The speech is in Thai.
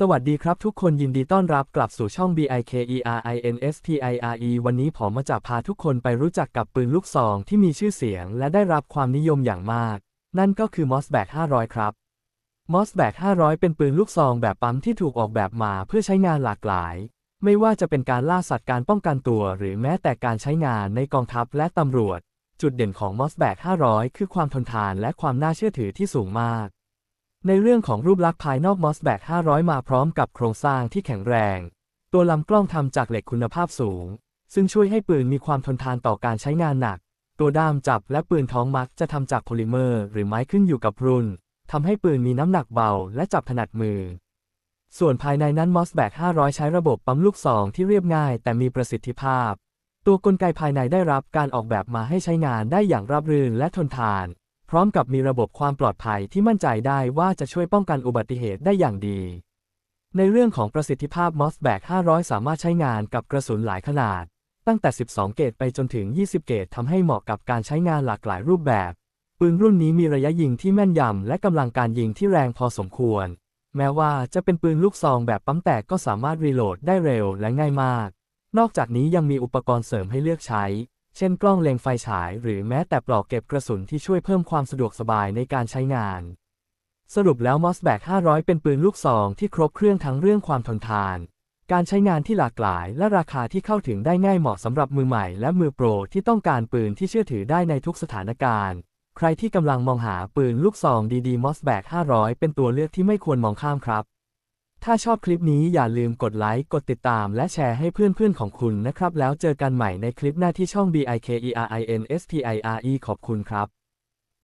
สวัสดีครับทุกคนยินดีต้อนรับกลับสู่ช่อง BIKERINSPIRE วันนี้ผมมาจะพาทุกคนไปรู้จักกับปืนลูกซองที่มีชื่อเสียงและได้รับความนิยมอย่างมาก นั่นก็คือ Mossback 500 ครับ Mossback 500 เป็นปืนลูกซองแบบปั๊มที่ถูกออกแบบมาเพื่อใช้งานหลากหลาย ไม่ว่าจะเป็นการล่าสัตว์การป้องกันตัว หรือแม้แต่การใช้งานในกองทัพและตำรวจ จุดเด่นของ m o s b a c k 500 คือความทนทานและความน่าเชื่อถือที่สูงมาก ในเรื่องของรูปลักษณ์ภายนอก Mossback 500 มาพร้อมกับโครงสร้างที่แข็งแรง ตัวลำกล้องทำจากเหล็กคุณภาพสูง ซึ่งช่วยให้ปืนมีความทนทานต่อการใช้งานหนัก ตัวด้ามจับและปืนท้องมักจะทำจากโพลิเมอร์ หรือไม้ขึ้นอยู่กับรุ่นทำให้ปืนมีน้ำหนักเบาและจับถนัดมือ ส่วนภายในนั้น Mossback 500 ใช้ระบบปั๊มลูกซองที่เรียบง่าย แต่มีประสิทธิภาพ ตัวกลไกภายในได้รับการออกแบบมาให้ใช้งานได้อย่างราบรื่นและทนทาน พร้อมกับมีระบบความปลอดภัยที่มั่นใจได้ว่าจะช่วยป้องกันอุบัติเหตุได้อย่างดี ในเรื่องของประสิทธิภาพ Mossback 500 สามารถใช้งานกับกระสุนหลายขนาด ตั้งแต่ 12 เกรดไปจนถึง 20 เกรดทำให้เหมาะกับการใช้งานหลากหลายรูปแบบปืนรุ่นนี้มีระยะยิงที่แม่นยำและกำลังการยิงที่แรงพอสมควร แม้ว่าจะเป็นปืนลูกซองแบบปั๊มแตกก็สามารถรีโหลดได้เร็วและง่ายมาก นอกจากนี้ยังมีอุปกรณ์เสริมให้เลือกใช้ เช่นกล้องเล็งไฟฉาย หรือแม้แต่ปลอกเก็บกระสุนที่ช่วยเพิ่มความสะดวกสบายในการใช้งาน สรุปแล้ว Mossback 500 เป็นปืนลูกซองที่ครบเครื่องทั้งเรื่องความทนทาน การใช้งานที่หลากหลาย และราคาที่เข้าถึงได้ง่ายเหมาะสำหรับมือใหม่ และมือโปรที่ต้องการปืนที่เชื่อถือได้ในทุกสถานการณ์ ใครที่กำลังมองหาปืนลูกซองดีๆ Mossback 500 เป็นตัวเลือกที่ไม่ควรมองข้ามครับ ถ้าชอบคลิปนี้อย่าลืมกดไลค์ กดติดตาม และแชร์ให้เพื่อนๆของคุณนะครับ แล้วเจอกันใหม่ในคลิปหน้าที่ช่อง BIKERINSPIRE ขอบคุณครับ